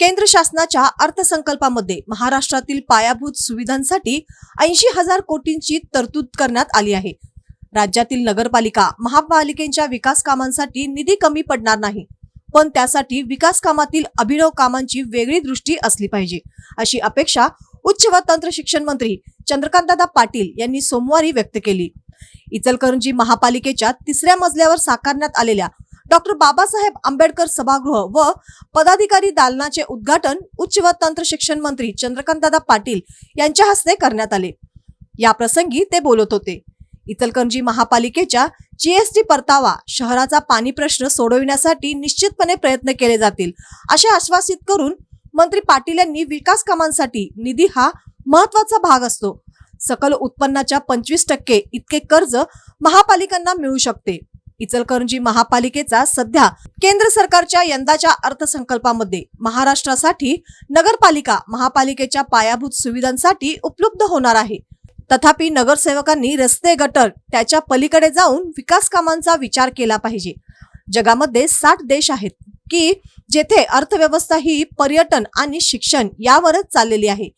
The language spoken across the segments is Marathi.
केंद्र शासनाच्या अर्थसंकल्पामध्ये महाराष्ट्रातील पायाभूत सुविधांसाठी ऐंशी हजार कोटींची तरतूद करण्यात आली आहे. राज्यातील नगरपालिका महापालिकेच्या विकास कामांसाठी निधी कमी पडणार नाही पण त्यासाठी विकास कामातील अभिनव कामांची वेगळी दृष्टी असली पाहिजे अशी अपेक्षा उच्च व तंत्र शिक्षण मंत्री चंद्रकांतदादा पाटील यांनी सोमवारी व्यक्त केली. इचलकरंजी महापालिकेच्या तिसऱ्या मजल्यावर साकारण्यात आलेल्या डॉक्टर बाबासाहेब आंबेडकर सभागृह व पदाधिकारी दालनाचे उद्घाटन उच्च व तंत्र शिक्षण मंत्री चंद्रकांतदादा पाटील यांच्या हस्ते करण्यात आले. या प्रसंगी ते बोलत होते. इचलकरंजी महापालिकेच्या जीएसटी परतावा शहराचा पाणी प्रश्न सोडविण्यासाठी निश्चितपणे प्रयत्न केले जातील असे आश्वासित करून मंत्री पाटील यांनी विकास कामांसाठी निधी हा महत्त्वाचा भाग असतो. सकल उत्पन्नाच्या पंचवीस टक्के इतके कर्ज महापालिकांना मिळू शकते. इचलकरंजी महापालिकेचा सध्या केंद्र सरकारच्या यंदाच्या अर्थसंकल्पामध्ये महाराष्ट्रासाठी नगरपालिका महापालिकेच्या पायाभूत सुविधांसाठी उपलब्ध होणार आहे. तथापि नगरसेवकांनी रस्ते गटर त्याच्या पलीकडे जाऊन विकास कामांचा विचार केला पाहिजे. जगामध्ये साठ देश आहेत की जेथे अर्थव्यवस्था ही पर्यटन आणि शिक्षण यावरच चाललेली आहे.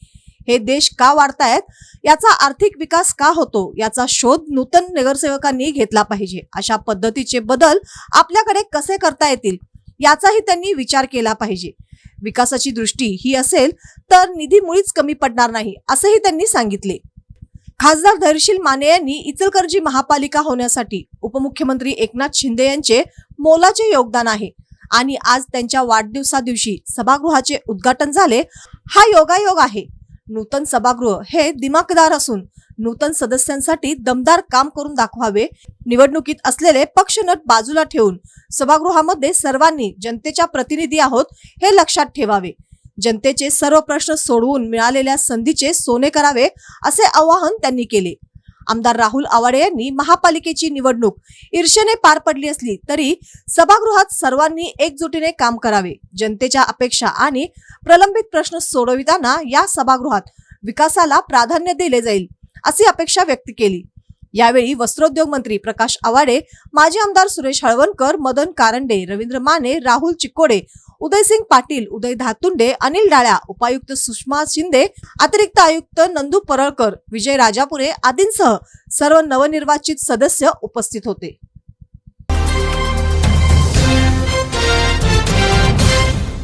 हे देश का वाढतायत? याचा आर्थिक विकास का होतो? याचा शोध नूतन नगरसेवकांनी घेतला पाहिजे. अशा पद्धतीचे बदल आपल्याकडे कसे करता येतील? याचाही त्यांनी विचार केला पाहिजे. विकासाची दृष्टी ही असेल तर निधी मुळीच कमी पडणार नाही असंही त्यांनी सांगितले. खासदार धैर्यशील माने यांनी इचलकरंजी महापालिका होण्यासाठी उपमुख्यमंत्री एकनाथ शिंदे यांचे मोलाचे योगदान आहे आणि आज त्यांच्या वाढदिवसा दिवशी सभागृहाचे उद्घाटन झाले. हा योगायोग आहे. नूतन सभागृह हे दिमागदार असून नूतन सदस्यांसाठी दमदार काम करून दाखवावे. निवडणुकीत असलेले पक्षनट बाजूला ठेवून सभागृहामध्ये सर्वांनी जनतेच्या प्रतिनिधी आहोत हे लक्षात ठेवावे. जनतेचे सर्व प्रश्न सोडवून मिळालेल्या संधीचे सोने करावे असे आवाहन त्यांनी केले. आमदार राहुल आवाडे यांनी महापालिकेची निवडणूक ईर्षेने पार पडली असली तरी सभागृहात सर्वांनी एकजुटीने काम करावे जनतेच्या अपेक्षा आणि प्रलंबित प्रश्न सोडविताना या सभागृहात विकासाला प्राधान्य दिले जाईल अशी अपेक्षा व्यक्त केली. यावेळी वस्त्रोद्योग मंत्री प्रकाश आवाडे माजी आमदार सुरेश हळवणकर मदन कारंडे रवींद्र माने राहुल चिक्कोडे उदयसिंग पाटील उदय धातुंडे अनिल डाळ्या उपायुक्त सुषमा शिंदे अतिरिक्त आयुक्त नंदू परळकर विजय राजापुरे आदींसह सर्व नवनिर्वाचित सदस्य उपस्थित होते.